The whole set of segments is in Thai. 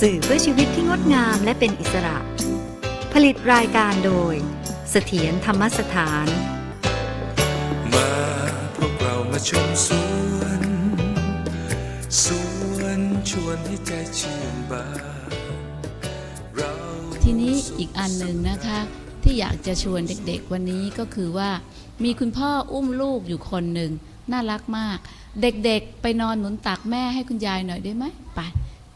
สื่อเพื่อชีวิตที่งดงามและเป็นอิสระ ผลิตรายการโดย เสถียรธรรมสถาน มาพวกเรามาชมสวนสวนชวนให้ใจชื่นบานเราทีนี้อีกอันหนึ่งนะคะ ที่อยากจะชวนเด็กๆวันนี้ก็คือว่า มีคุณพ่ออุ้มลูกอยู่คนหนึ่งน่ารักมาก เด็กๆ ไปนอนหนุนตักแม่ให้คุณยายหน่อยได้ไหมไป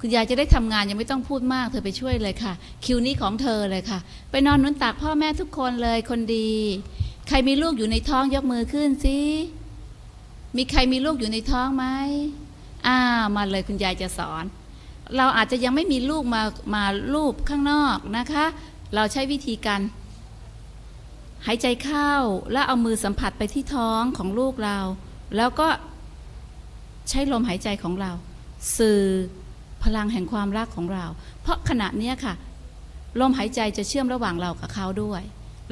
คุณยายจะได้ทำงานยังไม่ต้องพูดมากเธอไปช่วยเลยค่ะ คิวนี้ของเธอเลยค่ะ ไปนอนนุนตักพ่อแม่ทุกคนเลยคนดี ใครมีลูกอยู่ในท้องยกมือขึ้นสิมีใครมีลูกอยู่ในท้องไหมอ้ามาเลยคุณยายจะสอน เราอาจจะยังไม่มีลูกมามาลูบข้างนอกนะคะ เราใช้วิธีการหายใจเข้าแล้วเอามือสัมผัสไปที่ท้องของลูกเรา แล้วก็ใช้ลมหายใจของเรา สื่อ พลังแห่งความรักของเรา เพราะขณะเนี้ยค่ะ ลมหายใจจะเชื่อมระหว่างเรากับเขาด้วย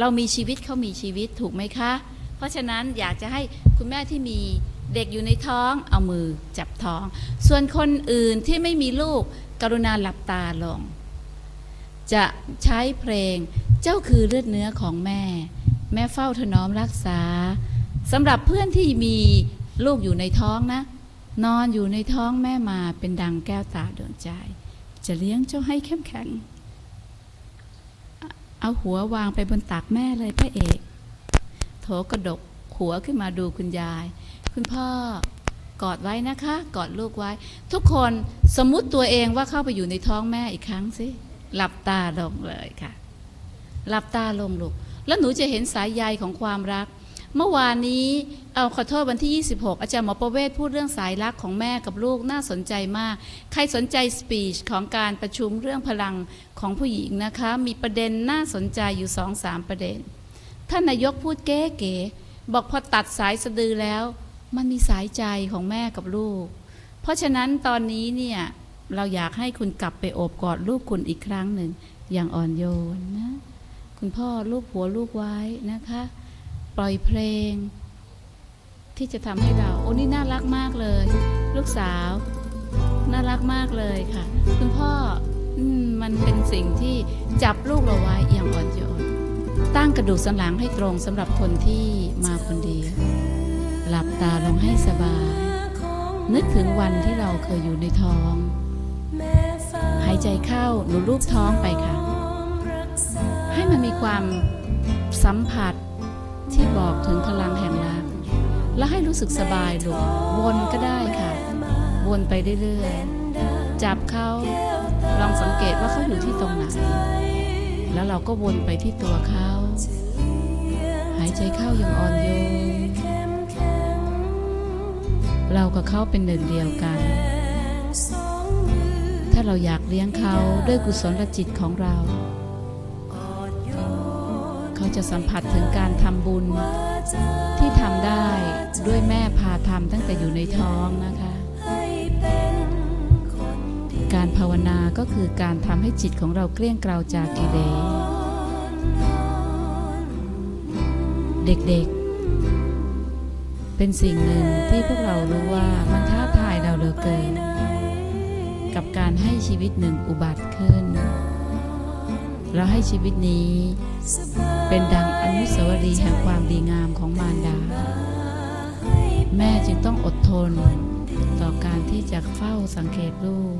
เรามีชีวิตเขามีชีวิตถูกไหมคะ เพราะฉะนั้นอยากจะให้คุณแม่ที่มีเด็กอยู่ในท้องเอามือจับท้อง ส่วนคนอื่นที่ไม่มีลูกกรุณาหลับตาลง จะใช้เพลงเจ้าคือเลือดเนื้อของแม่ แม่เฝ้าถนอมรักษาสำหรับเพื่อนที่มีลูกอยู่ในท้องนะ นอนอยู่ในท้องแม่มาเป็นดังแก้วตาดวงใจ จะเลี้ยงเจ้าให้เข้มแข็ง เอาหัววางไปบนตักแม่เลยพระเอก โถกระดกหัวขึ้นมาดูคุณยาย คุณพ่อกอดไว้นะคะ กอดลูกไว้ ทุกคนสมมุติตัวเองว่าเข้าไปอยู่ในท้องแม่อีกครั้งสิหลับตาลงเลยค่ะ หลับตาลงลูกแล้วหนูจะเห็นสายใยของความรัก เมื่อวานนี้เอาขอโทษวันที่ 26 อาจารย์หมอประเวศพูดเรื่องสายรักของแม่กับลูกน่าสนใจมาก ใครสนใจสปีชของการประชุมเรื่องพลังของผู้หญิงนะคะ มีประเด็นน่าสนใจอยู่สองสามประเด็น ท่านนายกพูดเก๋บอกพอตัดสายสะดือแล้ว มันมีสายใจของแม่กับลูก เพราะฉะนั้นตอนนี้เนี่ย เราอยากให้คุณกลับไปโอบกอดลูกคุณอีกครั้งหนึ่งอย่างอ่อนโยนนะ คุณพ่อลูกหัวลูกไว้นะคะ ปล่อยเพลง ที่จะทำให้เราโอ้นี่น่ารักมากเลย ลูกสาว น่ารักมากเลยค่ะ คุณพ่ออมมันเป็นสิ่งที่จับลูกเราไว้อย่างอ่อนโยนตั้งกระดูกสันหลังให้ตรงสำหรับคนที่มาคนเดียว หลับตาลงให้สบาย นึกถึงวันที่เราเคยอยู่ในท้อง หายใจเข้าหนูรูปท้องไปค่ะ ให้มันมีความสัมผัส ที่บอกถึงพลังแห่งรัก แล้วให้รู้สึกสบายลูกวนก็ได้ค่ะ วนไปเรื่อยๆจับเขาลองสังเกตว่าเขาอยู่ที่ตรงไหน แล้วเราก็วนไปที่ตัวเขา หายใจเข้าอย่างอ่อนโยนเรากับเขาเป็นหนึ่งเดียวกัน ถ้าเราอยากเลี้ยงเขาด้วยกุศลจิตของเรา เขาจะสัมผัสถึงการทำบุญ ที่ทำได้ด้วยแม่พาทำตั้งแต่อยู่ในท้องนะคะ การภาวนาก็คือการทำให้จิตของเราเกลี้ยงเกลาจากกิเลสเด็กๆ เป็นสิ่งหนึ่งที่พวกเรารู้ว่ามันท้าทายเราเหลือเกิน กับการให้ชีวิตหนึ่งอุบัติขึ้นแล้วให้ชีวิตนี้ เป็นดังอนุสาวรีย์แห่งความดีงามของมารดา แม่จึงต้องอดทน ต่อการที่จะเฝ้าสังเกตลูก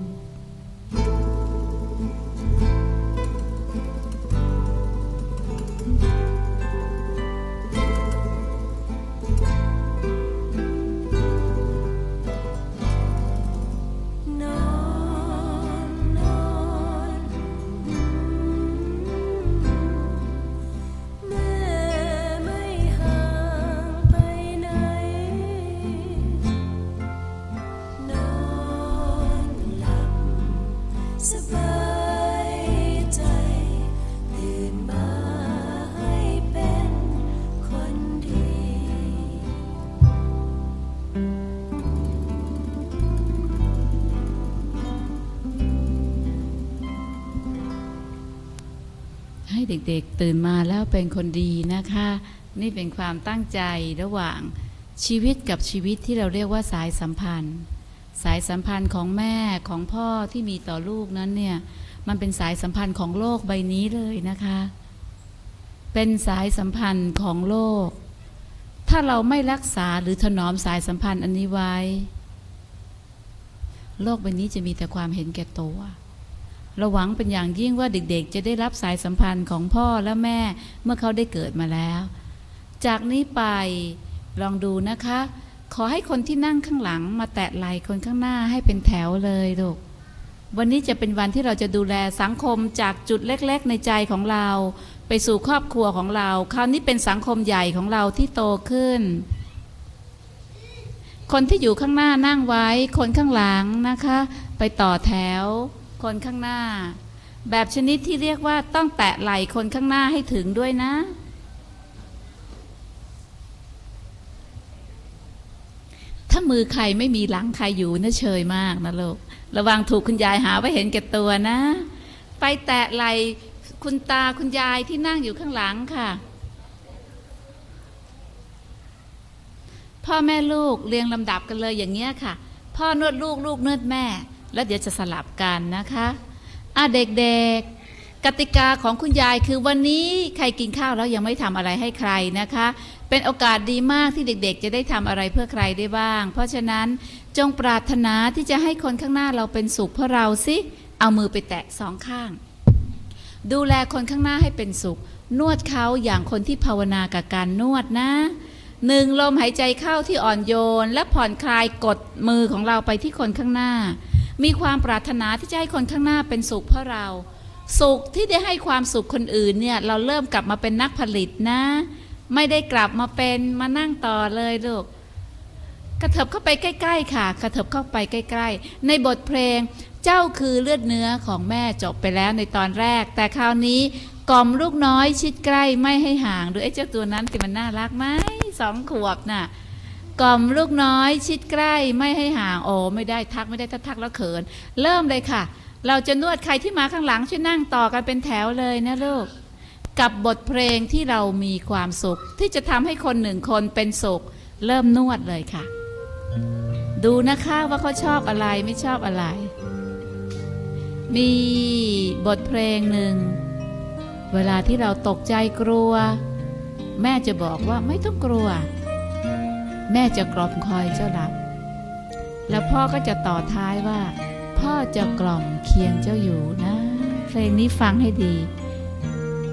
สบายใจตื่นมาให้เป็นคนดี ให้เด็กๆตื่นมาแล้วเป็นคนดีนะคะ นี่เป็นความตั้งใจระหว่างชีวิตกับชีวิตที่เราเรียกว่าสายสัมพันธ์ สายสัมพันธ์ของแม่ของพ่อที่มีต่อลูกนั้นเนี่ย มันเป็นสายสัมพันธ์ของโลกใบนี้เลยนะคะ เป็นสายสัมพันธ์ของโลก ถ้าเราไม่รักษาหรือถนอมสายสัมพันธ์อันนี้ไว้ โลกใบนี้จะมีแต่ความเห็นแก่ตัวเราหวังเป็นอย่างยิ่งว่าเด็กๆ จะได้รับสายสัมพันธ์ของพ่อและแม่เมื่อเขาได้เกิดมาแล้ว จากนี้ไปลองดูนะคะ ขอให้คนที่นั่งข้างหลัง มาแตะไหล่คนข้างหน้าให้เป็นแถวเลยลูกวันนี้จะเป็นวันที่เราจะดูแลสังคมจากจุดเล็ก ๆ ในใจของเรา ไปสู่ครอบครัวของเรา คราวนี้เป็นสังคมใหญ่ของเราที่โตขึ้น คนที่อยู่ข้างหน้านั่งไว้ คนข้างหลังนะคะ ไปต่อแถว คนข้างหน้า แบบชนิดที่เรียกว่าต้องแตะไหล่คนข้างหน้าให้ถึงด้วยนะ ถ้า มือใครไม่มีหลังใครอยู่นะเชยมากนะลูกระวังถูกคุณยายหาว่าเห็นแก่ตัวนะ ไปแตะไหลคุณตาคุณยายที่นั่งอยู่ข้างหลังค่ะ พ่อแม่ลูกเรียงลำดับกันเลยอย่างเงี้ยค่ะ พ่อนวดลูกลูกนวดแม่ แล้วเดี๋ยวจะสลับกันนะคะอะเด็กๆ กติกาของคุณยายคือวันนี้ใครกินข้าวแล้วยังไม่ทำอะไรให้ใครนะคะ เป็นโอกาสดีมากที่เด็กๆ จะได้ทำอะไรเพื่อใครได้บ้าง เพราะฉะนั้นจงปรารถนาที่จะให้คนข้างหน้าเราเป็นสุขเพราะเราสิเอามือไปแตะสองข้าง ดูแลคนข้างหน้าให้เป็นสุข นวดเขาอย่างคนที่ภาวนากับการนวดนะหนึ่งลมหายใจเข้าที่อ่อนโยน และผ่อนคลายกดมือของเราไปที่คนข้างหน้า มีความปรารถนาที่จะให้คนข้างหน้าเป็นสุขเพราะเรา สุขที่ได้ให้ความสุขคนอื่นเนี่ยเราเริ่มกลับมาเป็นนักผลิตนะ ไม่ได้กลับมาเป็นมานั่งต่อเลยลูกกระเถิบเข้าไปใกล้ ๆ ค่ะ กระเถิบเข้าไปใกล้ ๆ ในบทเพลงเจ้าคือเลือดเนื้อของแม่จบไปแล้วในตอนแรก แต่คราวนี้กล่อมลูกน้อยชิดใกล้ไม่ให้ห่างหรือไอ้เจ้าตัวนั้นที่มันน่ารักไหมสองขวบน่ะกล่อมลูกน้อยชิดใกล้ไม่ให้ห่างโอ้ไม่ได้ทักไม่ได้ถ้าทักแล้วเขิน เริ่มเลยค่ะ เราจะนวดใครที่มาข้างหลังช่วยนั่งต่อกันเป็นแถวเลยนะลูก กับบทเพลงที่เรามีความสุข ที่จะทำให้คนหนึ่งคนเป็นสุข เริ่มนวดเลยค่ะ ดูนะคะว่าเขาชอบอะไรไม่ชอบอะไร มีบทเพลงหนึ่ง เวลาที่เราตกใจกลัว แม่จะบอกว่าไม่ต้องกลัว แม่จะกล่อมคอยเจ้าหลับ แล้วพ่อก็จะต่อท้ายว่า พ่อจะกล่อมเคียงเจ้าอยู่นะ เพลงนี้ฟังให้ดี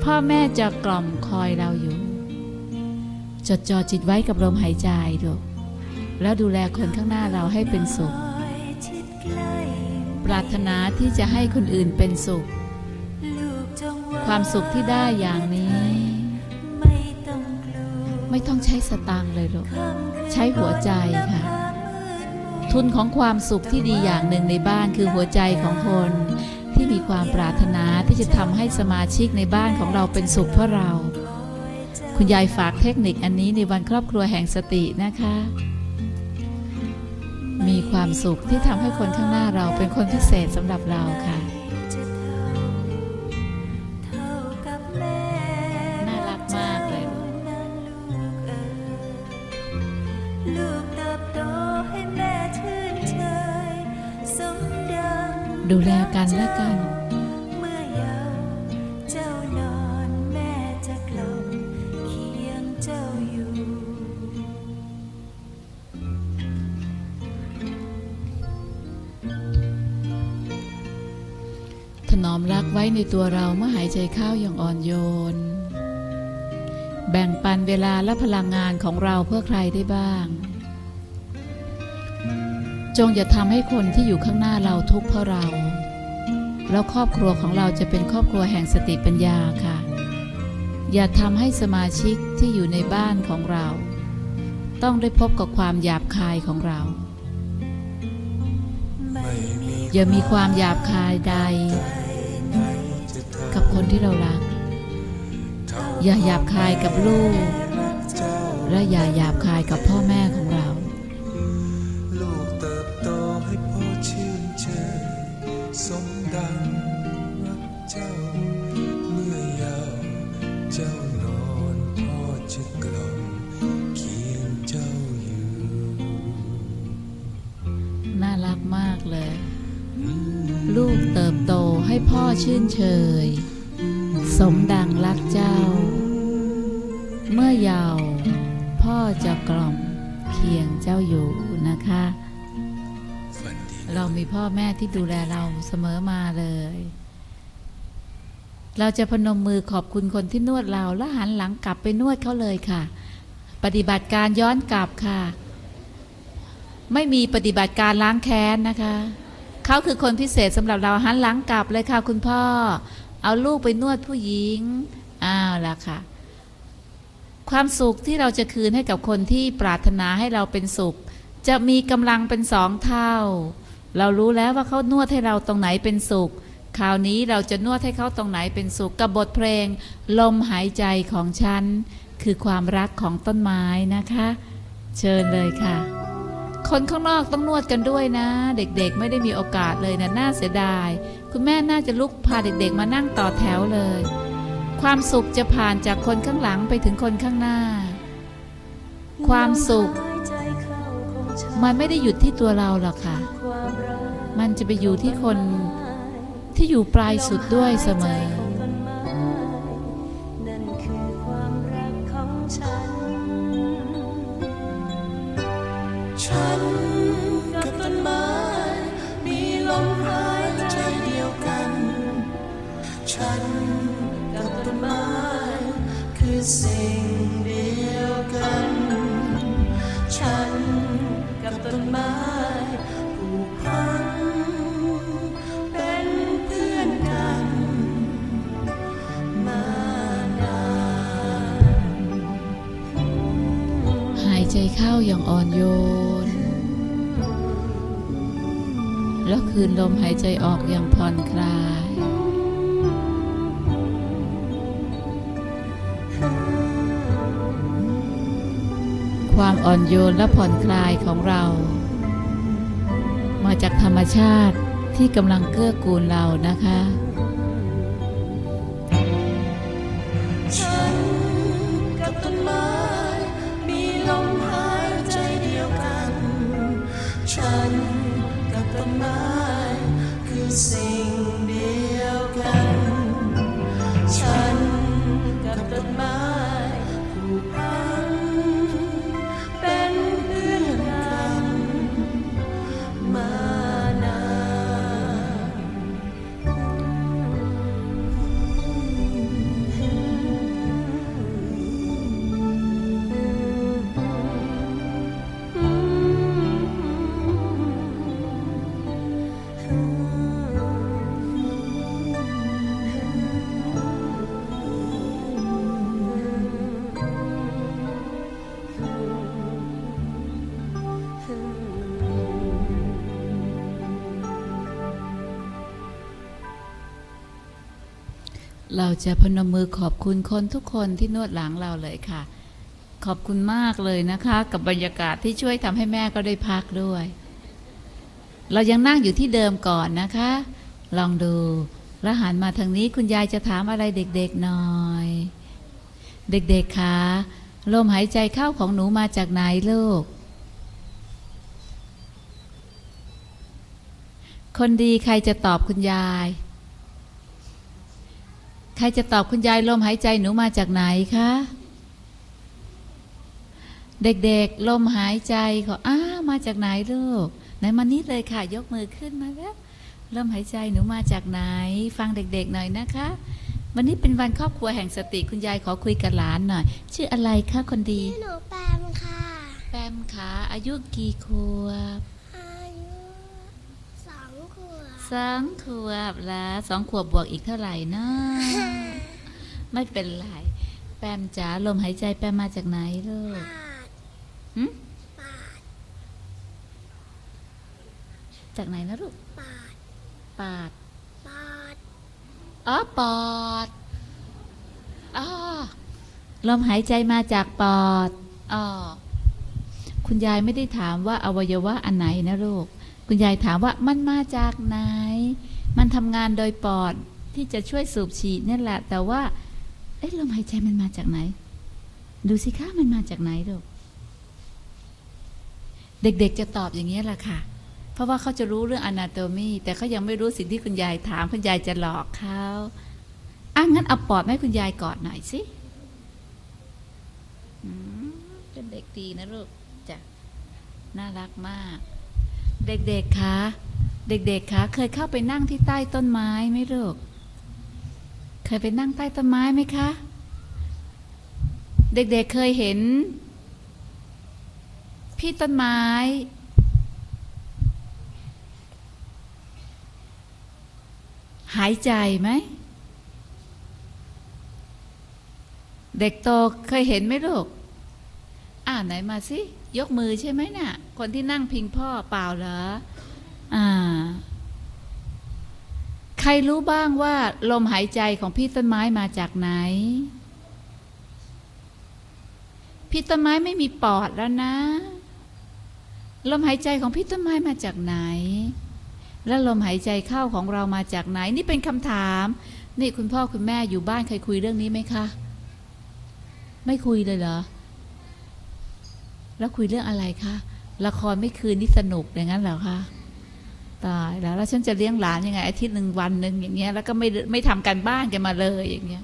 พ่อแม่จะกล่อมคอยเราอยู่ จดจ่อจิตไว้กับลมหายใจดูแล้วดูแลคนข้างหน้าเราให้เป็นสุข ปรารถนาที่จะให้คนอื่นเป็นสุข ความสุขที่ได้อย่างนี้ ไม่ต้องใช้สตางค์เลยลูกค่ำคืนใช้หัวใจค่ะ ทุนของความสุขที่ดีอย่างหนึ่งในบ้านคือหัวใจของคน ที่มีความปรารถนาที่จะทำให้สมาชิกในบ้านของเราเป็นสุขเพราะเรา คุณยายฝากเทคนิคอันนี้ในวันครอบครัวแห่งสตินะคะ มีความสุขที่ทำให้คนข้างหน้าเราเป็นคนพิเศษสำหรับเราค่ะ กันและกัน เมื่อยาว์เจ้านอนแม่จะกล่อมเคียงเจ้าอยู่ ถนอมรักไว้ในตัวเราเมื่อหายใจเข้าอย่างอ่อนโยน แบ่งปันเวลาและพลังงานของเราเพื่อใครได้บ้างจงอย่าทำให้คนที่อยู่ข้างหน้าเราทุกข์เพราะเรา แล้วครอบครัวของเราจะเป็นครอบครัวแห่งสติปัญญาค่ะ อย่าทำให้สมาชิกที่อยู่ในบ้านของเรา ต้องได้พบกับความหยาบคายของเรา อย่ามีความหยาบคายใด กับคนที่เรารัก อย่าหยาบคายกับลูก และอย่าหยาบคายกับพ่อแม่ของเราลูกเติบโตให้พ่อชื่นเชยสม ดังรักเจ้า เมื่อยาวเจ้านอนพ่อจะกล่อมเคียงเจ้าอยู่ น่ารักมากเลย ลูกเติบโตให้พ่อชื่นเชย สมดังรักเจ้า เมื่อยาวพ่อจะกล่อมเคียงเจ้าอยู่นะคะ มีพ่อแม่ที่ดูแลเราเสมอมาเลย เราจะพนมมือขอบคุณคนที่นวดเรา แล้วหันหลังกลับไปนวดเขาเลยค่ะ ปฏิบัติการย้อนกลับค่ะ ไม่มีปฏิบัติการล้างแค้นนะคะเขาคือคนพิเศษสำหรับเราหันหลังกลับเลยค่ะ คุณพ่อ เอาลูกไปนวดผู้หญิงอ้าวละค่ะความสุขที่เราจะคืนให้กับคนที่ปรารถนาให้เราเป็นสุข จะมีกำลังเป็นสองเท่า เรารู้แล้วว่าเขานวดให้เราตรงไหนเป็นสุข คราวนี้เราจะนวดให้เขาตรงไหนเป็นสุขกับบทเพลง ลมหายใจของฉัน คือความรักของต้นไม้นะคะ เชิญเลยค่ะ คนข้างนอกต้องนวดกันด้วยนะ เด็กๆ ไม่ได้มีโอกาสเลยนะน่าเสียดาย คุณแม่น่าจะลุกพาเด็กๆ มานั่งต่อแถวเลย ความสุขจะผ่านจากคนข้างหลังไปถึงคนข้างหน้า ความสุข มันไม่ได้หยุดที่ตัวเราหรอกค่ะ มันจะไปอยู่ที่คนที่อยู่ปลายสุดด้วยเสมอ ฉันกับต้นไม้มีลมหายใจเดียวกัน ฉันกับต้นไม้คือสิ่งเดียวกัน ฉันกับต้นไม้ เข้าอย่างอ่อนโยน แล้วคืนลมหายใจออกอย่างผ่อนคลาย ความอ่อนโยนและผ่อนคลายของเรา มาจากธรรมชาติที่กำลังเกื้อกูลเรานะคะ เราจะพนมมือขอบคุณคนทุกคนที่นวดหลังเราเลยค่ะ ขอบคุณมากเลยนะคะ กับบรรยากาศที่ช่วยทำให้แม่ก็ได้พักด้วย เรายังนั่งอยู่ที่เดิมก่อนนะคะ ลองดูแล้วหันมาทางนี้คุณยายจะถามอะไรเด็กๆหน่อย เด็กๆคะลมหายใจเข้าของหนูมาจากไหนลูก คนดีใครจะตอบคุณยาย ใครจะตอบคุณยายลมหายใจหนูมาจากไหนคะ เด็กๆลมหายใจขออ้ามาจากไหนลูกไหนมานิดเลยค่ะ ยกมือขึ้นมาแล้วลมหายใจหนูมาจากไหน ฟังเด็ก ๆ หน่อยนะคะ วันนี้เป็นวันครอบครัวแห่งสติคุณยายขอคุยกับหลานหน่อย ชื่ออะไรคะคนดีชื่อหนูแปมค่ะ แปมขาอายุกี่ขวบ อายุสองขวบ สองขวบแล้วสองขวบบวกอีกเท่าไหร่เนาะไม่เป็นไร แปมจ๋าลมหายใจแปมมาจากไหนลูกปาดหึปาดจากไหนนะลูก ปาด ปาด ปาด อ๋อ ปอด อ๋อ ลมหายใจมาจากปอด อ๋อ คุณยายไม่ได้ถามว่าอวัยวะอันไหนนะลูก คุณยายถามว่ามันมาจากไหน มันทำงานโดยปอดที่จะช่วยสูบฉีดนี่แหละ แต่ว่า เอ๊ะลมหายใจมันมาจากไหน ดูสิคะมันมาจากไหนลูกเด็กๆจะตอบอย่างนี้แหละค่ะ เพราะว่าเขาจะรู้เรื่องอนาโตมีแต่เขายังไม่รู้สิ่งที่คุณยายถามคุณยายจะหลอกเขาอะงั้นเอาปอดให้คุณยายกอดหน่อยสิเป็นเด็กดีนะลูกจ้ะน่ารักมาก เด็กๆคะเด็กๆคะเคยเข้าไปนั่งที่ใต้ต้นไม้ไหมลูกเคยไปนั่งใต้ต้นไม้ไหมคะ เด็กๆเคยเห็น พี่ต้นไม้ หายใจไหมเด็กโตเคยเห็นไหมลูก ไหนมาสิ ยกมือใช่ไหมน่ะ คนที่นั่งพิงพ่อเปล่าเหรอ อ่า ใครรู้บ้างว่า ลมหายใจของพี่ต้นไม้มาจากไหน พี่ต้นไม้ไม่มีปอดแล้วนะ ลมหายใจของพี่ต้นไม้มาจากไหน แล้วลมหายใจเข้าของเรามาจากไหน นี่เป็นคำถาม นี่คุณพ่อคุณแม่อยู่บ้านเคยคุยเรื่องนี้ไหมคะ ไม่คุยเลยเหรอ แล้วคุยเรื่องอะไรคะ ละครไม่คืนนี่สนุกอย่างนั้นเหรอคะตายแล้วแล้วฉันจะเลี้ยงหลานยังไงอาทิตย์หนึ่งวันหนึ่งอย่างเงี้ยแล้วก็ไม่ไม่ทำการบ้านกันมาเลยอย่างเงี้ย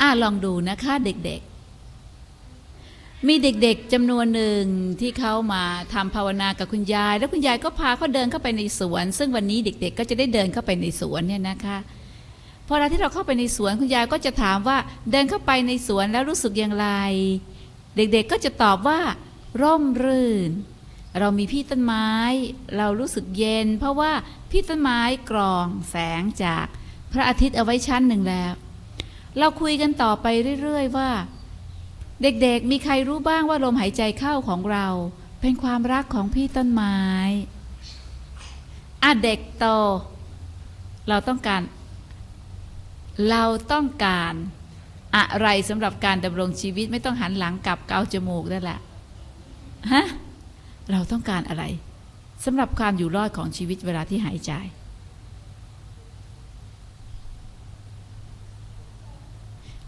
อ่าลองดูนะคะเด็กๆ มีเด็กๆจำนวนหนึ่งที่เขามาทำภาวนากับคุณยาย แล้วคุณยายก็พาเขาเดินเข้าไปในสวน ซึ่งวันนี้เด็ก ๆ ก็จะได้เดินเข้าไปในสวนเนี่ยนะคะพอเวลาที่เราเข้าไปในสวนคุณยายก็จะถามว่าเดินเข้าไปในสวนแล้วรู้สึกอย่างไร เด็กๆก็จะตอบว่า ร่มรื่น เรามีพี่ต้นไม้ เรารู้สึกเย็น เพราะว่าพี่ต้นไม้กรองแสงจากพระอาทิตย์เอาไว้ชั้นหนึ่งแล้ว เราคุยกันต่อไปเรื่อยๆว่า เด็กๆ มีใครรู้บ้างว่าลมหายใจเข้าของเรา เป็นความรักของพี่ต้นไม้อะเด็กโต เราต้องการ เราต้องการ อะไรสำหรับการดำรงชีวิตไม่ต้องหันหลังกลับเกาจมูกนั่นแหละฮะเราต้องการอะไรสำหรับการอยู่รอดของชีวิตเวลาที่หายใจ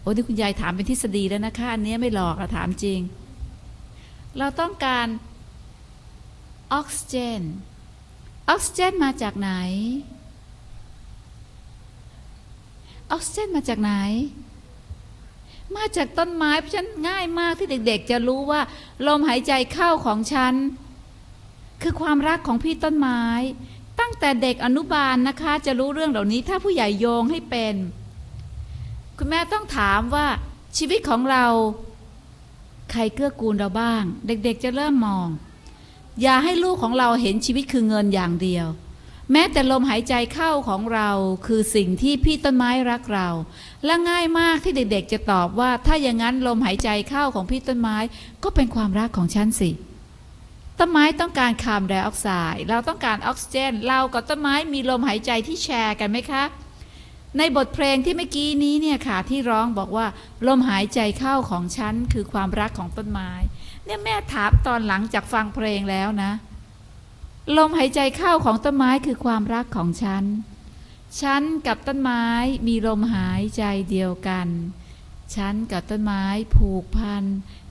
โอ้ที่คุณยายถามเป็นทฤษฎีแล้วนะคะ อันนี้ไม่หลอกอะถามจริง เราต้องการออกซิเจน ออกซิเจนมาจากไหน ออกซิเจนมาจากไหน มาจากต้นไม้เพราะฉะนั้นง่ายมากที่เด็ก ๆ จะรู้ว่า ลมหายใจเข้าของฉัน คือความรักของพี่ต้นไม้ ตั้งแต่เด็กอนุบาลนะคะ จะรู้เรื่องเหล่านี้ถ้าผู้ใหญ่โยงให้เป็น คุณแม่ต้องถามว่าชีวิตของเรา ใครเกื้อกูลเราบ้าง เด็กๆ จะเริ่มมอง อย่าให้ลูกของเราเห็นชีวิตคือเงินอย่างเดียว แม้แต่ลมหายใจเข้าของเราคือสิ่งที่พี่ต้นไม้รักเรา และง่ายมากที่เด็กๆจะตอบว่า ถ้าอย่างนั้นลมหายใจเข้าของพี่ต้นไม้ก็เป็นความรักของฉันสิ ต้นไม้ต้องการคาร์บอนไดออกไซด์เราต้องการออกซิเจน เรากับต้นไม้มีลมหายใจที่แชร์กันไหมคะ ในบทเพลงที่เมื่อกี้นี้เนี่ยค่ะที่ร้องบอกว่า ลมหายใจเข้าของฉันคือความรักของต้นไม้ เนี่ยแม่ถามตอนหลังจากฟังเพลงแล้วนะ ลมหายใจเข้าของต้นไม้คือความรักของฉัน ฉันกับต้นไม้มีลมหายใจเดียวกัน ฉันกับต้นไม้ผูกพัน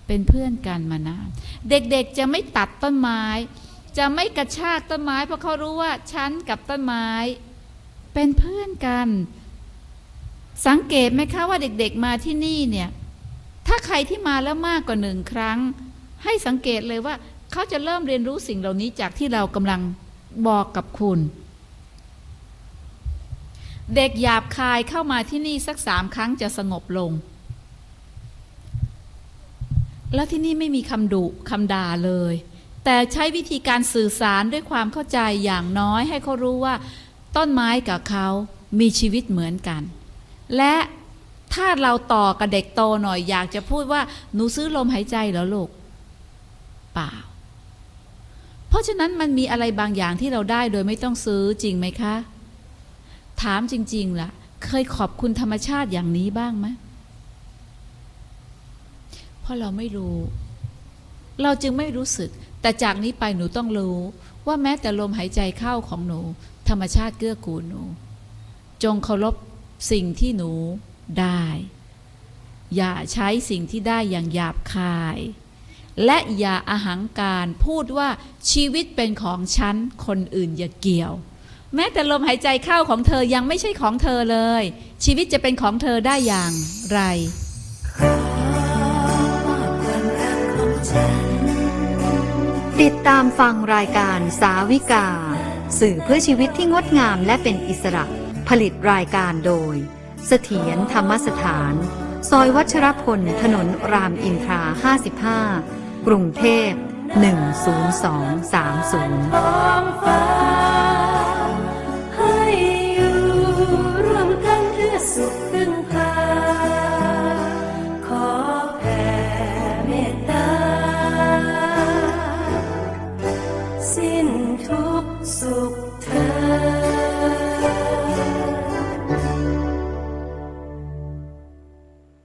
เป็นเพื่อนกันมานาน เด็กๆจะไม่ตัดต้นไม้ จะไม่กระชากต้นไม้ เพราะเขารู้ว่าฉันกับต้นไม้ เป็นเพื่อนกัน สังเกตไหมคะว่าเด็กๆมาที่นี่เนี่ย ถ้าใครที่มาแล้วมากกว่าหนึ่งครั้ง ให้สังเกตเลยว่า เขาจะเริ่มเรียนรู้สิ่งเหล่านี้จากที่เรากำลังบอกกับคุณ เด็กหยาบคายเข้ามาที่นี่สักสามครั้งจะสงบลง แล้วที่นี่ไม่มีคำดุคำด่าเลย แต่ใช้วิธีการสื่อสารด้วยความเข้าใจอย่างน้อยให้เขารู้ว่า ต้นไม้กับเขามีชีวิตเหมือนกัน และถ้าเราต่อกับเด็กโตหน่อยอยากจะพูดว่า หนูซื้อลมหายใจเหรอลูก เปล่า เพราะฉะนั้นมันมีอะไรบางอย่างที่เราได้โดยไม่ต้องซื้อจริงไหมคะ ถามจริง ๆล่ะ เคยขอบคุณธรรมชาติอย่างนี้บ้างไหมเพราะเราไม่รู้ เราจึงไม่รู้สึก แต่จากนี้ไปหนูต้องรู้ ว่าแม้แต่ลมหายใจเข้าของหนู ธรรมชาติเกื้อกูลหนู จงเคารพสิ่งที่หนูได้ อย่าใช้สิ่งที่ได้อย่างหยาบคาย และอย่าอาหังการพูดว่าชีวิตเป็นของฉัน คนอื่นอย่าเกี่ยว แม้แต่ลมหายใจเข้าของเธอยังไม่ใช่ของเธอเลย ชีวิตจะเป็นของเธอได้อย่างไรติดตามฟังรายการสาวิกา สื่อเพื่อชีวิตที่งดงามและเป็นอิสระ ผลิตรายการโดย เสถียรธรรมสถาน ซอยวัชรพล ถนนรามอินทรา 55 กรุงเทพ 10230 ท้องฟ้า ให้อยู่ร่วมกันเพื่อสุข